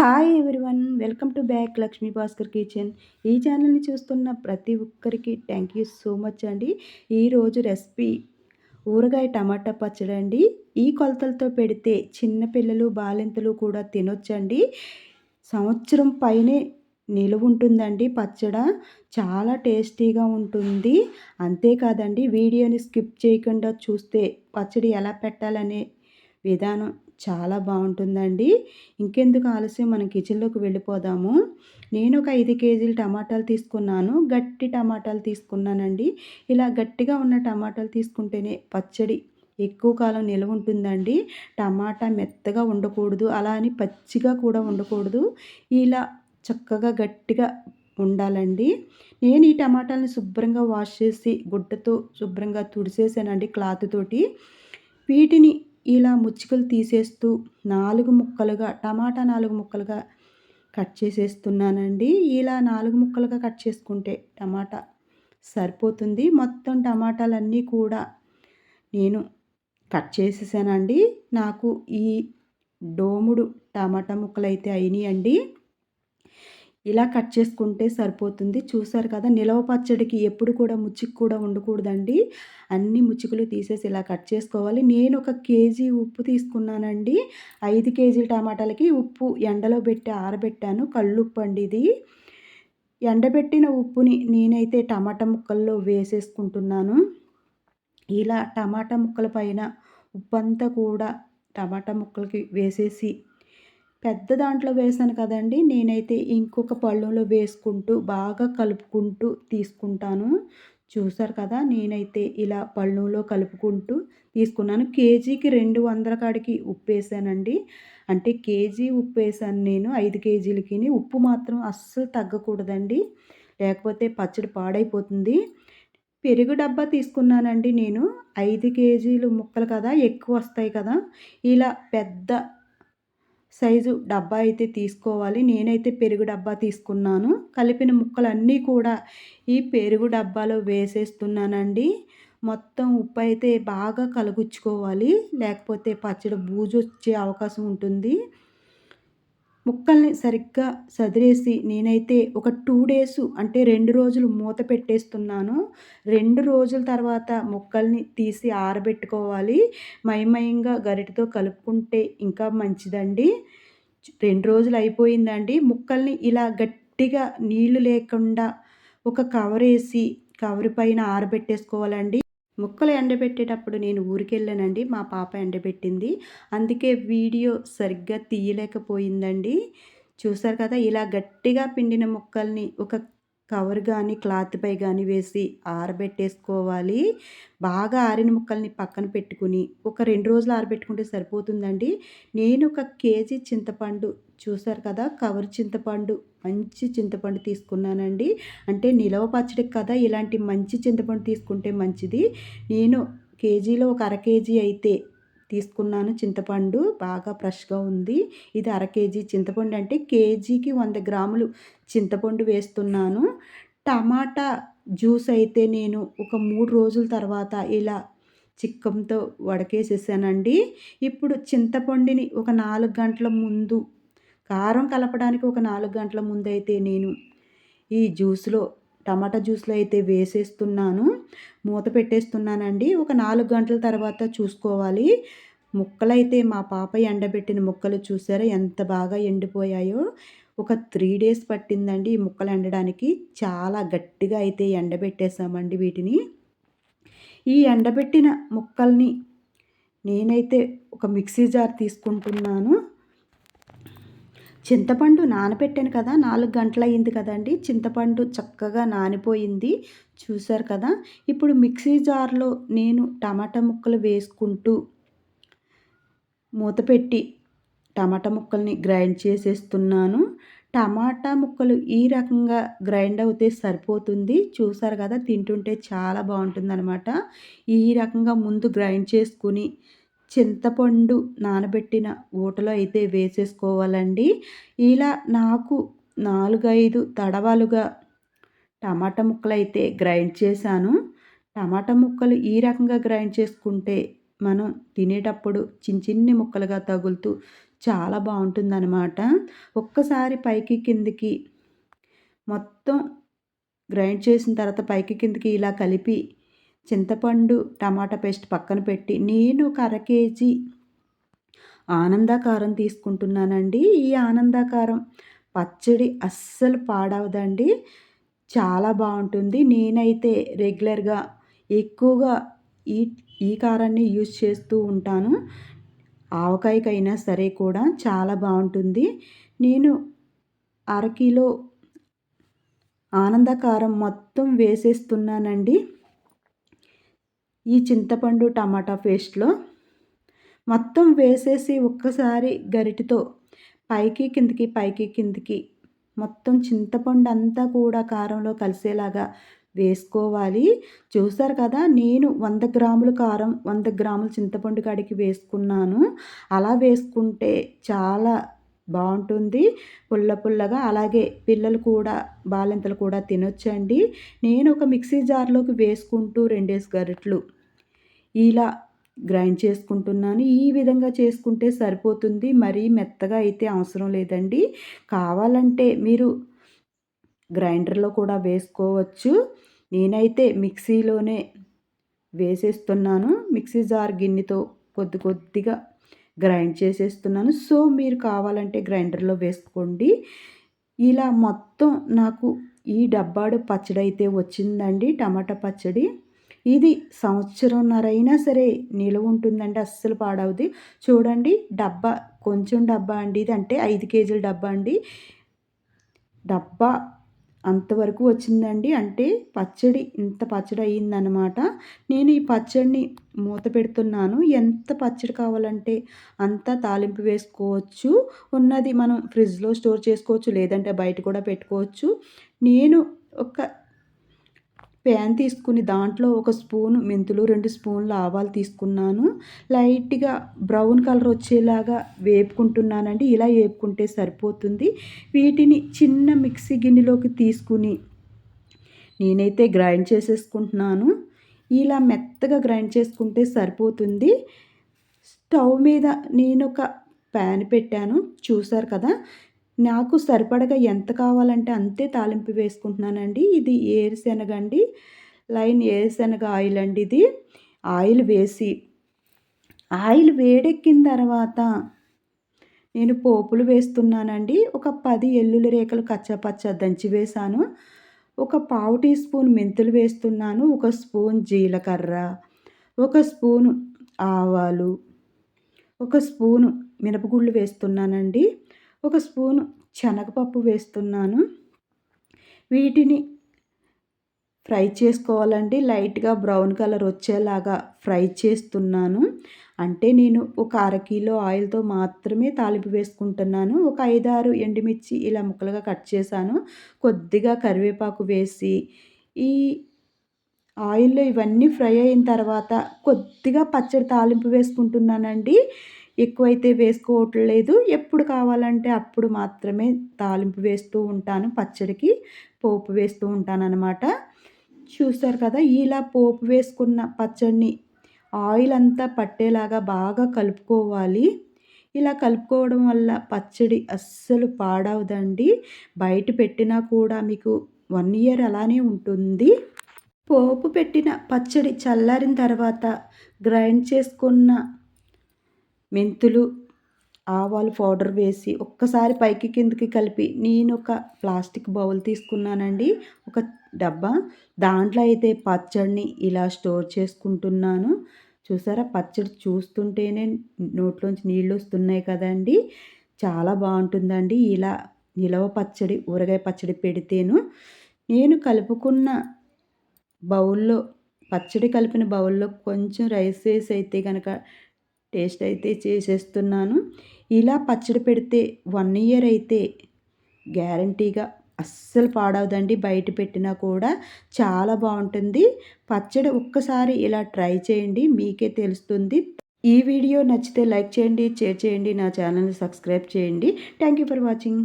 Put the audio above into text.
Hi everyone welcome to back Lakshmi Bhaskar kitchen ఈ ఛానల్ని చూస్తున్న ప్రతి ఒక్కరికి థ్యాంక్ యూ సో మచ్ అండి. ఈరోజు రెసిపీ ఊరగాయ టమాటా పచ్చడి అండి. ఈ కొలతలతో పెడితే చిన్నపిల్లలు బాలింతలు కూడా తినొచ్చండి. సంవత్సరం పైనే నిలువ ఉంటుందండి పచ్చడ. చాలా టేస్టీగా ఉంటుంది. అంతేకాదండి వీడియోని స్కిప్ చేయకుండా చూస్తే పచ్చడి ఎలా పెట్టాలనే విధానం చాలా బాగుంటుందండి. ఇంకెందుకు ఆలస్యం మనం కిచెన్లోకి వెళ్ళిపోదాము. నేను ఒక ఐదు కేజీలు టమాటాలు తీసుకున్నాను. గట్టి టమాటాలు తీసుకున్నానండి. ఇలా గట్టిగా ఉన్న టమాటాలు తీసుకుంటేనే పచ్చడి ఎక్కువ కాలం నిల్వ ఉంటుందండి. టమాటా మెత్తగా ఉండకూడదు అలా అని పచ్చిగా కూడా ఉండకూడదు. ఇలా చక్కగా గట్టిగా ఉండాలండి. నేను ఈ టమాటాలను శుభ్రంగా వాష్ చేసి గుడ్డతో శుభ్రంగా తుడిసేసానండి క్లాత్ తోటి. వీటిని ఇలా ముచ్చుకలు తీసేస్తూ నాలుగు ముక్కలుగా టమాటా నాలుగు ముక్కలుగా కట్ చేసేస్తున్నానండి. ఇలా నాలుగు ముక్కలుగా కట్ చేసుకుంటే టమాటా సరిపోతుంది. మొత్తం టమాటాలన్నీ కూడా నేను కట్ చేసేసానండి. నాకు ఈ డోముడు టమాటా ముక్కలు అయితే అయినాయండి. ఇలా కట్ చేసుకుంటే సరిపోతుంది. చూసారు కదా నిలవ పచ్చడికి ఎప్పుడు కూడా ముచ్చికి కూడా ఉండకూడదండి. అన్ని ముచ్చుకులు తీసేసి ఇలా కట్ చేసుకోవాలి. నేను ఒక కేజీ ఉప్పు తీసుకున్నానండి. ఐదు కేజీల టమాటాలకి ఉప్పు ఎండలో పెట్టి ఆరబెట్టాను. కళ్ళుప్పు అండి ఇది. ఎండబెట్టిన ఉప్పుని నేనైతే టమాటా ముక్కల్లో వేసేసుకుంటున్నాను. ఇలా టమాటా ముక్కల పైన ఉప్పు అంతా కూడా టమాటా ముక్కలకి వేసేసి పెద్ద దాంట్లో వేసాను కదండి. నేనైతే ఇంకొక పళ్ళులో వేసుకుంటూ బాగా కలుపుకుంటూ తీసుకుంటాను. చూసారు కదా నేనైతే ఇలా పళ్ళులో కలుపుకుంటూ తీసుకున్నాను. కేజీకి రెండు వందల కాడికి ఉప్పు వేసానండి. అంటే కేజీ ఉప్పు వేసాను నేను. ఐదు కేజీలకి ఉప్పు మాత్రం అస్సలు తగ్గకూడదండి. లేకపోతే పచ్చడి పాడైపోతుంది. పెరుగు డబ్బా తీసుకున్నానండి నేను. ఐదు కేజీలు ముక్కలు కదా ఎక్కువ వస్తాయి కదా. ఇలా పెద్ద సైజు డబ్బా అయితే తీసుకోవాలి. నేనైతే పెరుగు డబ్బా తీసుకున్నాను. కలిపిన ముక్కలన్నీ కూడా ఈ పెరుగు డబ్బాలో వేసేస్తున్నానండి. మొత్తం ఉప్పు అయితే బాగా కలుగుచ్చుకోవాలి. లేకపోతే పచ్చడి బూజు వచ్చే అవకాశం ఉంటుంది. ముక్కల్ని సరిగ్గా సదిరేసి నేనైతే ఒక టూ డేస్ అంటే రెండు రోజులు మూత పెట్టేస్తున్నాను. రెండు రోజుల తర్వాత ముక్కల్ని తీసి ఆరబెట్టుకోవాలి. మయమయంగా గరిటతో కలుపుకుంటే ఇంకా మంచిదండి. రెండు రోజులు అయిపోయిందండి. ముక్కల్ని ఇలా గట్టిగా నీళ్ళు లేకుండా ఒక కవర్ వేసి కవర్ పైన ఆరబెట్టేసుకోవాలండి. ముక్కలు ఎండబెట్టేటప్పుడు నేను ఊరికెళ్ళానండి. మా పాప ఎండబెట్టింది. అందుకే వీడియో సరిగ్గా తీయలేకపోయిందండి. చూసారు కదా ఇలా గట్టిగా పిండిన ముక్కల్ని ఒక కవర్ కానీ క్లాత్పై కానీ వేసి ఆరబెట్టేసుకోవాలి. బాగా ఆరిన ముక్కల్ని పక్కన పెట్టుకుని ఒక రెండు రోజులు ఆరబెట్టుకుంటే సరిపోతుందండి. నేను ఒక కేజీ చింతపండు చూసారు కదా కవర్ చింతపండు మంచి చింతపండు తీసుకున్నానండి. అంటే నిలవ పచ్చడికి కదా ఇలాంటి మంచి చింతపండు తీసుకుంటే మంచిది. నేను కేజీలో ఒక అర కేజీ అయితే తీసుకున్నాను చింతపండు. బాగా ఫ్రెష్గా ఉంది. ఇది అర కేజీ చింతపండు అంటే కేజీకి వంద గ్రాములు చింతపండు వేస్తున్నాను. టమాటా జ్యూస్ అయితే నేను ఒక మూడు రోజుల తర్వాత ఇలా చిక్కంతో వడకేసేసానండి. ఇప్పుడు చింతపండుని ఒక నాలుగు గంటల ముందు కారం కలపడానికి ఒక నాలుగు గంటల ముందు అయితే నేను ఈ జ్యూస్లో టమాటా జ్యూస్లో అయితే వేసేస్తున్నాను. మూత పెట్టేస్తున్నానండి. ఒక నాలుగు గంటల తర్వాత చూసుకోవాలి. ముక్కలైతే మా పాప ఎండబెట్టిన ముక్కలు చూసారా? ఎంత బాగా ఎండిపోయాయో. ఒక త్రీ డేస్ పట్టిందండి ఈ ముక్కలు ఎండడానికి. చాలా గట్టిగా అయితే ఎండబెట్టేసామండి వీటిని. ఈ ఎండబెట్టిన ముక్కల్ని నేనైతే ఒక మిక్సీ జార్ తీసుకుంటున్నాను. చింతపండు నానబెట్టాను కదా నాలుగు గంటలు అయింది కదండి. చింతపండు చక్కగా నానిపోయింది. చూసారు కదా? ఇప్పుడు మిక్సీ జార్లో నేను టమాటా ముక్కలు వేసుకుంటూ మూత పెట్టి టమాటా ముక్కల్ని గ్రైండ్ చేసేస్తున్నాను. టమాటా ముక్కలు ఈ రకంగా గ్రైండ్ అవుతే సరిపోతుంది. చూసారు కదా? తింటుంటే చాలా బాగుంటుంది అనమాట ఈ రకంగా ముందు గ్రైండ్ చేసుకుని చింతపండు నానబెట్టిన ఊటలో అయితే వేసేసుకోవాలండి. ఇలా నాకు నాలుగైదు తడవలుగా టమాటా ముక్కలు అయితే గ్రైండ్ చేశాను. టమాటా ముక్కలు ఈ రకంగా గ్రైండ్ చేసుకుంటే మనం తినేటప్పుడు చిన్న చిన్ని ముక్కలుగా తగులుతూ చాలా బాగుంటుందన్నమాట. ఒక్కసారి పైకి కిందికి మొత్తం గ్రైండ్ చేసిన తర్వాత పైకి కిందికి ఇలా కలిపి చింతపండు టమాటా పేస్ట్ పక్కన పెట్టి నేను ఒక అర కేజీ ఆనందాకారం తీసుకుంటున్నానండి. ఈ ఆనందాకారం పచ్చడి అస్సలు పాడవదండి. చాలా బాగుంటుంది. నేనైతే రెగ్యులర్గా ఎక్కువగా ఈ ఈ కారాన్ని యూజ్ చేస్తూ ఉంటాను. ఆవకాయకైనా సరే కూడా చాలా బాగుంటుంది. నేను అరకిలో ఆనందకారం మొత్తం వేసేస్తున్నానండి. ఈ చింతపండు టమాటా పేస్ట్లో మొత్తం వేసేసి ఒక్కసారి గరిటితో పైకి కిందికి పైకి కిందికి మొత్తం చింతపండు అంతా కూడా కారంలో కలిసేలాగా వేసుకోవాలి. చూసారు కదా నేను వంద గ్రాములు కారం వంద గ్రాములు చింతపండు కాడికి వేసుకున్నాను. అలా వేసుకుంటే చాలా బాగుంటుంది. పుల్ల పుల్లగా అలాగే పిల్లలు కూడా బాలింతలు కూడా తినొచ్చండి. నేను ఒక మిక్సీ జార్లోకి వేసుకుంటూ రెండేసి గరిట్లు ఇలా గ్రైండ్ చేసుకుంటున్నాను. ఈ విధంగా చేసుకుంటే సరిపోతుంది. మరీ మెత్తగా అయితే అవసరం లేదండి. కావాలంటే మీరు గ్రైండర్లో కూడా వేసుకోవచ్చు. నేనైతే మిక్సీలోనే వేసేస్తున్నాను. మిక్సీ జార్ గిన్నెతో కొద్ది కొద్దిగా గ్రైండ్ చేసేస్తున్నాను. సో మీరు కావాలంటే గ్రైండర్లో వేసుకోండి. ఇలా మొత్తం నాకు ఈ డబ్బాడు పచ్చడి అయితే వచ్చిందండి. టమాటా పచ్చడి. ఇది సంవత్సరంన్నర అయినా సరే నిలువ ఉంటుందండి అస్సలు పాడవుది. చూడండి డబ్బా కొంచెం డబ్బా అండి. ఇది అంటే ఐదు కేజీల డబ్బా అండి. డబ్బా అంతవరకు వచ్చిందండి. అంటే పచ్చడి ఇంత పచ్చడి అయ్యిందనమాట నేను ఈ పచ్చడిని మూత పెడుతున్నాను. ఎంత పచ్చడి కావాలంటే అంత తాలింపు వేసుకోవచ్చు. ఉన్నది మనం ఫ్రిడ్జ్లో స్టోర్ చేసుకోవచ్చు. లేదంటే బయట కూడా పెట్టుకోవచ్చు. నేను ఒక ప్యాన్ తీసుకుని దాంట్లో ఒక స్పూన్ మెంతులు రెండు స్పూన్లు ఆవాలు తీసుకున్నాను. లైట్గా బ్రౌన్ కలర్ వచ్చేలాగా వేపుకుంటున్నానండి. ఇలా వేపుకుంటే సరిపోతుంది. వీటిని చిన్న మిక్సీ గిన్నెలోకి తీసుకుని నేనైతే గ్రైండ్ చేసేసుకుంటున్నాను. ఇలా మెత్తగా గ్రైండ్ చేసుకుంటే సరిపోతుంది. స్టవ్ మీద నేను ఒక ప్యాన్ పెట్టాను. చూసారు కదా? నాకు సరిపడగా ఎంత కావాలంటే అంతే తాలింపు వేసుకుంటున్నానండి. ఇది ఏరుశనగ అండి లైన్ ఏరుశనగ ఆయిల్ అండి ఇది. ఆయిల్ వేసి ఆయిల్ వేడెక్కిన తర్వాత నేను పోపులు వేస్తున్నానండి. ఒక పది ఎల్లుల రేఖలు కచ్చపచ్చ దంచి వేసాను. ఒక పావు టీ స్పూన్ మెంతులు వేస్తున్నాను. ఒక స్పూన్ జీలకర్ర. ఒక స్పూను ఆవాలు. ఒక స్పూను మినపగుళ్ళు వేస్తున్నానండి. ఒక స్పూను శనగపప్పు వేస్తున్నాను. వీటిని ఫ్రై చేసుకోవాలండి. లైట్గా బ్రౌన్ కలర్ వచ్చేలాగా ఫ్రై చేస్తున్నాను. అంటే నేను ఒక అరకిలో ఆయిల్తో మాత్రమే తాలింపు వేసుకుంటున్నాను. ఒక ఐదారు ఎండుమిర్చి ఇలా ముక్కలుగా కట్ చేశాను. కొద్దిగా కరివేపాకు వేసి ఈ ఆయిల్లో ఇవన్నీ ఫ్రై అయిన తర్వాత కొద్దిగా పచ్చడి తాలింపు వేసుకుంటున్నానండి. ఎక్కువైతే వేసుకోవట్లేదు. ఎప్పుడు కావాలంటే అప్పుడు మాత్రమే తాలింపు వేస్తూ ఉంటాను. పచ్చడికి పోపు వేస్తూ ఉంటాను అనమాట చూస్తారు కదా ఇలా పోపు వేసుకున్న పచ్చడిని ఆయిల్ అంతా పట్టేలాగా బాగా కలుపుకోవాలి. ఇలా కలుపుకోవడం వల్ల పచ్చడి అస్సలు పాడవదండి. బయట పెట్టినా కూడా మీకు వన్ ఇయర్ అలానే ఉంటుంది. పోపు పెట్టిన పచ్చడి చల్లారిన తర్వాత గ్రైండ్ చేసుకున్న మెంతులు ఆవాలు పౌడర్ వేసి ఒక్కసారి పైకి కిందకి కలిపి నేను ఒక ప్లాస్టిక్ బౌల్ తీసుకున్నానండి. ఒక డబ్బా. దాంట్లో అయితే పచ్చడిని ఇలా స్టోర్ చేసుకుంటున్నాను. చూసారా? పచ్చడి చూస్తుంటేనే నోట్లోంచి నీళ్ళు వస్తున్నాయి కదండి. చాలా బాగుంటుందండి. ఇలా నిలవ పచ్చడి ఊరగాయ పచ్చడి పెడితేను. నేను కలుపుకున్న బౌల్లో పచ్చడి కలిపిన బౌల్లో కొంచెం రైస్ వేసి అయితే కనుక టేస్ట్ అయితే చేసేస్తున్నాను. ఇలా పచ్చడి పెడితే వన్ ఇయర్ అయితే గ్యారంటీగా అస్సలు పాడవదండి. బయట పెట్టినా కూడా చాలా బాగుంటుంది. పచ్చడి ఒక్కసారి ఇలా ట్రై చేయండి మీకే తెలుస్తుంది. ఈ వీడియో నచ్చితే లైక్ చేయండి షేర్ చేయండి నా ఛానల్ని సబ్స్క్రైబ్ చేయండి. Thank you for watching.